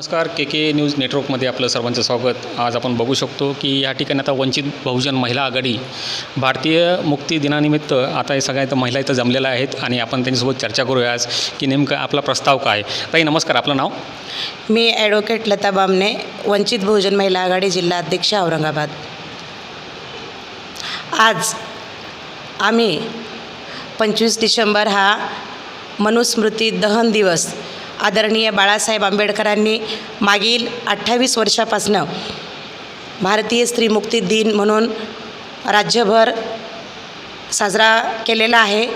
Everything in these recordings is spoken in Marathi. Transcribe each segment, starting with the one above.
नमस्कार के के न्यूज नेटवर्कमध्ये आपलं सर्वांचं स्वागत. आज आपण बघू शकतो की या ठिकाणी आता वंचित बहुजन महिला आघाडी भारतीय मुक्ती दिनानिमित्त आता हे सगळ्या इथं महिला इथं जमलेल्या आहेत आणि आपण त्यांच्यासोबत चर्चा करूया आज की नेमकं आपला प्रस्ताव काय. ताई नमस्कार आपलं नाव? मी ॲडव्होकेट लता बामने वंचित बहुजन महिला आघाडी जिल्हा अध्यक्ष औरंगाबाद. आज आम्ही पंचवीस डिसेंबर हा मनुस्मृती दहन दिवस आदरणीय बाळासाहेब आंबेडकरांनी मागील अठ्ठावीस वर्षापासनं भारतीय स्त्री मुक्ती दिन म्हणून राज्यभर साजरा केलेला आहे.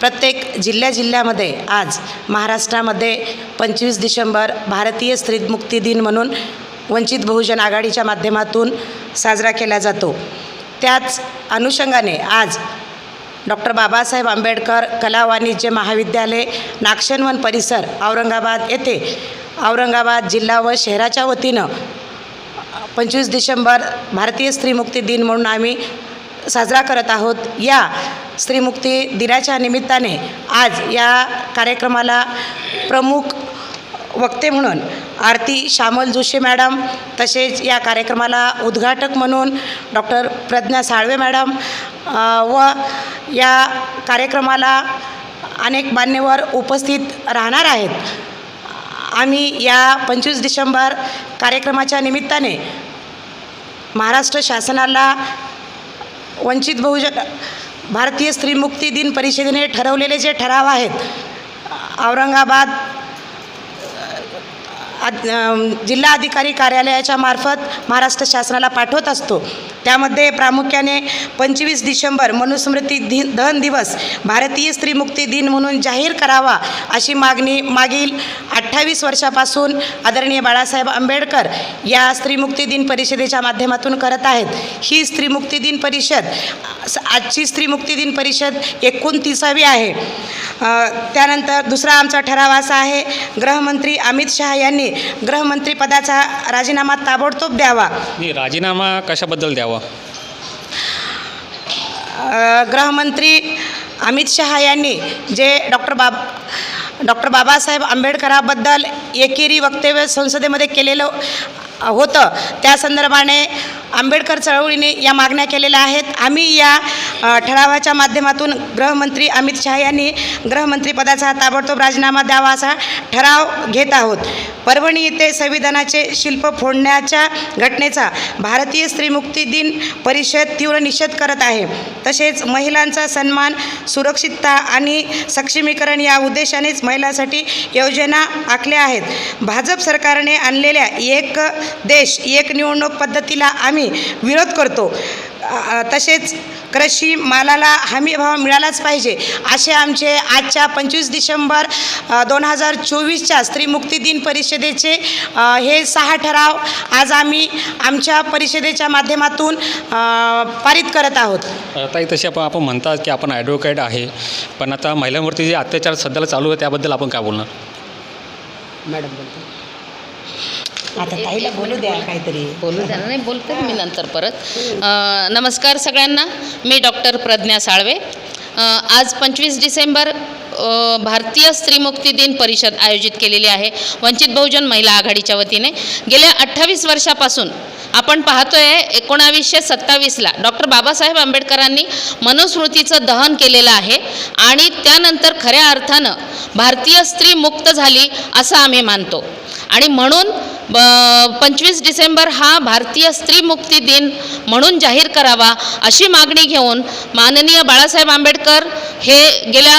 प्रत्येक जिल्ह्या जिल्ह्यामध्ये आज महाराष्ट्रामध्ये पंचवीस डिसेंबर भारतीय स्त्री मुक्ती दिन म्हणून वंचित बहुजन आघाडीच्या माध्यमातून साजरा केला जातो. त्याच अनुषंगाने आज डॉक्टर बाबासाहेब आंबेडकर कला वाणिज्य महाविद्यालय नागशनवन परिसर औरंगाबाद येथे. औरंगाबाद जिल्हा व शहराच्या वतीनं पंचवीस डिसेंबर भारतीय स्त्रीमुक्ती दिन म्हणून आम्ही साजरा करत आहोत. या स्त्रीमुक्ती दिनाच्या निमित्ताने आज या कार्यक्रमाला प्रमुख वक्ते म्हणून आरती श्यामल जोशी मॅडम तसेच या कार्यक्रमाला उद्घाटक म्हणून डॉक्टर प्रज्ञा साळवे मॅडम व या कार्यक्रमाला अनेक मान्यवर उपस्थित राहणार आहेत. आम्ही या पंचवीस डिसेंबर कार्यक्रमाच्या निमित्ताने महाराष्ट्र शासनाला वंचित बहुजन भारतीय स्त्रीमुक्ती दिन परिषदेने ठरवलेले जे ठराव आहेत औरंगाबाद जिल्हा अधिकारी कार्यालयाच्या मार्फत महाराष्ट्र शासनाला पाठवत असतो. त्यामध्ये प्रामुख्याने पंचवीस डिसेंबर मनुस्मृती दिन दहन दिवस भारतीय स्त्रीमुक्ती दिन म्हणून जाहीर करावा अशी मागणी मागील अठ्ठावीस वर्षापासून आदरणीय बाळासाहेब आंबेडकर या स्त्रीमुक्ती दिन परिषदेच्या माध्यमातून करत आहेत. ही स्त्रीमुक्ती दिन परिषद आजची स्त्रीमुक्ती दिन परिषद एकोणतीसावी आहे. त्यानंतर दुसरा आमचा ठराव असा आहे गृहमंत्री अमित शहा यांनी गृहमंत्री पदाचा राजीनामा ताबडतोब द्यावा. नाही राजीनामा कशाबद्दल द्यावा? गृहमंत्री अमित शहा यांनी जे डॉक्टर बाब डॉक्टर बाबासाहेब आंबेडकराबद्दल एकेरी वक्तव्य संसदेमध्ये केलेलं होतं त्या संदर्भाने आंबेडकर चळवळीने या मागण्या केलेल्या आहेत. आम्ही या ठरावाच्या माध्यमातून गृहमंत्री अमित शहा यांनी गृहमंत्रीपदाचा ताबडतोब राजीनामा द्यावा असा ठराव घेत आहोत. परभणी येथे संविधानाचे शिल्प फोडण्याच्या घटनेचा भारतीय स्त्रीमुक्ती दिन परिषद तीव्र निषेध करत आहे. तसेच महिलांचा सन्मान सुरक्षितता आणि सक्षमीकरण या उद्देशानेच महिलांसाठी योजना आखल्या आहेत. भाजप सरकारने आणलेल्या एक देश एक निवडणूक पद्धतीला आम्ही विरोध करतो. तसेच कृषी मालाला हमी भाव मिळालाच पाहिजे असे आमचे आजच्या पंचवीस डिसेंबर दोन हजार चोवीसच्या स्त्रीमुक्ती दिन परिषदेचे हे सहा ठराव आज आम्ही आमच्या परिषदेच्या माध्यमातून पारित करत आहोत. ताई तशी आपण आपण म्हणतात की आपण ॲडव्होकेट आहे पण आता महिलांवरती जे अत्याचार सध्याला चालू आहे त्याबद्दल आपण काय बोलणार? मॅडम आता ताईला बोलू द्या काहीतरी. बोलू द्या. नाही बोलते मी नंतर परत. नमस्कार सगळ्यांना. मी डॉक्टर प्रज्ञा साळवे. आज पंचवीस डिसेंबर भारतीय स्त्रीमुक्ती दिन परिषद आयोजित केलेली आहे. वंचित बहुजन महिला आघाडीच्या वतीने. गेल्या अठ्ठावीस वर्षापासून आपण पाहतोय एकोणावीसशे सत्तावीसला डॉक्टर बाबासाहेब आंबेडकरांनी मनुस्मृतीचं दहन केलेलं आहे आणि त्यानंतर खऱ्या अर्थानं भारतीय स्त्री मुक्त झाली असं आम्ही मानतो. आणि म्हणून ब पंचवीस डिसेंबर हा भारतीय स्त्रीमुक्ती दिन म्हणून जाहीर करावा अशी मागणी घेऊन माननीय बाळासाहेब आंबेडकर हे गेल्या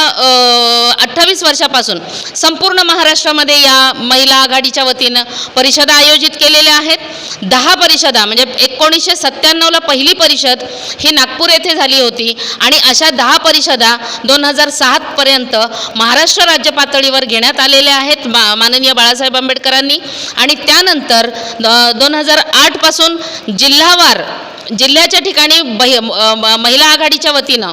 अठ्ठावीस वर्षापासून संपूर्ण महाराष्ट्रामध्ये या महिला आघाडीच्या वतीनं परिषदा आयोजित केलेल्या आहेत. दहा परिषदा म्हणजे एकोणीसशे सत्त्याण्णवला पहिली परिषद ही नागपूर येथे झाली होती आणि अशा दहा परिषदा दोन हजार सातपर्यंत महाराष्ट्र राज्य पातळीवर घेण्यात आलेल्या आहेत. मा माननीय बाळासाहेब आंबेडकरांनी आणि त्या त्यानंतर दोन हजार आठपासून जिल्हावार जिल्ह्याच्या ठिकाणी बहि महिला आघाडीच्या वतीनं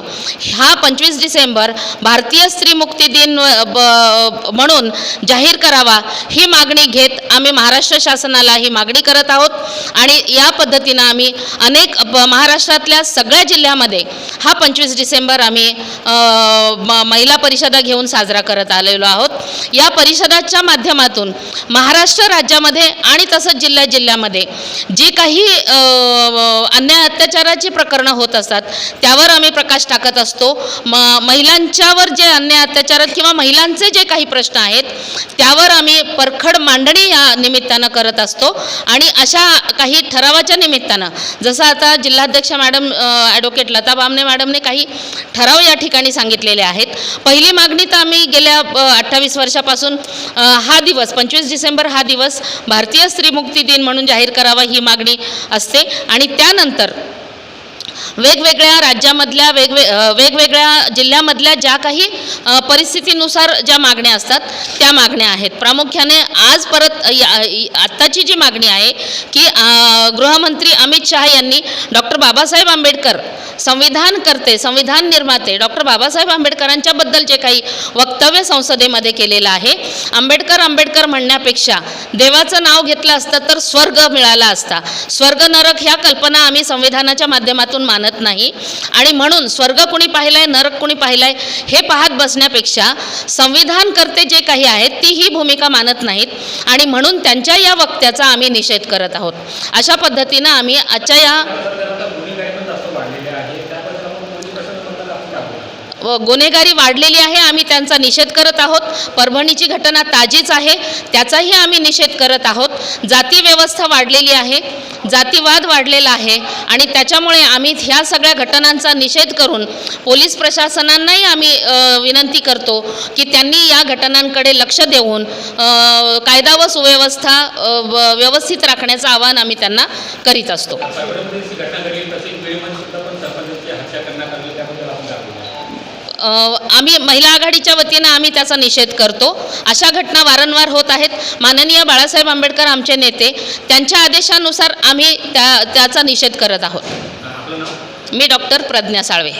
हा पंचवीस डिसेंबर भारतीय स्त्रीमुक्ती दिन ब- म्हणून जाहीर करावा ही मागणी घेत आम्ही महाराष्ट्र शासनाला ही मागणी करत आहोत. आणि या पद्धतीनं आम्ही अनेक महाराष्ट्रातल्या सगळ्या जिल्ह्यामध्ये हा पंचवीस डिसेंबर आम्ही म- महिला परिषदा घेऊन साजरा करत आलेलो आहोत. या परिषदाच्या माध्यमातून महाराष्ट्र राज्यामध्ये आणि तसंच जिल्ह्या जिल्ह्यामध्ये जी काही अन्य अन्याय अत्याचाराची प्रकरणं होत असतात. त्यावर आम्ही प्रकाश टाकत असतो. म महिलांच्यावर जे अन्याय अत्याचार किंवा महिलांचे जे काही प्रश्न आहेत त्यावर आम्ही परखड मांडणी या निमित्तानं करत असतो. आणि अशा काही ठरावाच्या निमित्तानं जसं आता जिल्हाध्यक्ष मॅडम ॲडव्होकेट लता बामणे मॅडमने काही ठराव या ठिकाणी सांगितलेले आहेत. पहिली मागणी तर आम्ही गेल्या अठ्ठावीस वर्षापासून हा दिवस पंचवीस डिसेंबर हा दिवस भारतीय स्त्रीमुक्ती दिन म्हणून जाहीर करावा ही मागणी असते. आणि त्यानंतर वेगवेगळ्या राज्यामधल्या वेगवे वेगवेगळ्या जिल्ह्यामधल्या ज्या काही परिस्थितीनुसार ज्या मागण्या असतात त्या मागण्या आहेत. प्रामुख्याने आज परत या- आत्ताची जी मागणी आहे की गृहमंत्री अमित शहा यांनी डॉक्टर बाबासाहेब आंबेडकर संविधान करते संविधान निर्माते. डॉक्टर बाबासाहेब आंबेडकरांच्याबद्दल जे काही वक्तव्य संसदेमध्ये केलेलं आहे आंबेडकर आंबेडकर म्हणण्यापेक्षा देवाचं नाव घेतलं असतं तर स्वर्ग मिळाला असता. स्वर्ग नरक ह्या कल्पना आम्ही संविधानाच्या माध्यमातून मानत नाही. आणि म्हणून स्वर्ग कुणी पाहिलाय नरक कुणी पाहिलाय हे पाहत बसण्यापेक्षा संविधान करते जे काही आहेत ती ही भूमिका मानत नाहीत. आणि म्हणून त्यांच्या या वक्त्याचा आम्ही निषेध करत आहोत. अशा पद्धतीनं आम्ही आजच्या या गुन्हेगारी वाढलेली आहे आम्ही त्यांचा निषेध करत आहोत. परभणीची घटना ताजीच आहे त्याचाही आम्ही निषेध करत आहोत. जाती व्यवस्था वाढलेली आहे जातीवाद वाढलेला आहे आणि त्याच्यामुळे आम्ही ह्या सगळ्या घटनांचा निषेध करून पोलीस प्रशासनांनाही आम्ही विनंती करतो की त्यांनी या घटनांकडे लक्ष देऊन कायदा व सुव्यवस्था व- व्यवस्थित राखण्याचं आवाहन आम्ही त्यांना करीत असतो. आम्ही महिला आघाडीच्या वतीनं आम्ही त्याचा निषेध करतो. अशा घटना वारंवार होत आहेत. माननीय बाळासाहेब आंबेडकर आमचे नेते त्यांच्या आदेशानुसार आम्ही त्या त्याचा निषेध करत आहोत. मी डॉक्टर प्रज्ञा साळवे.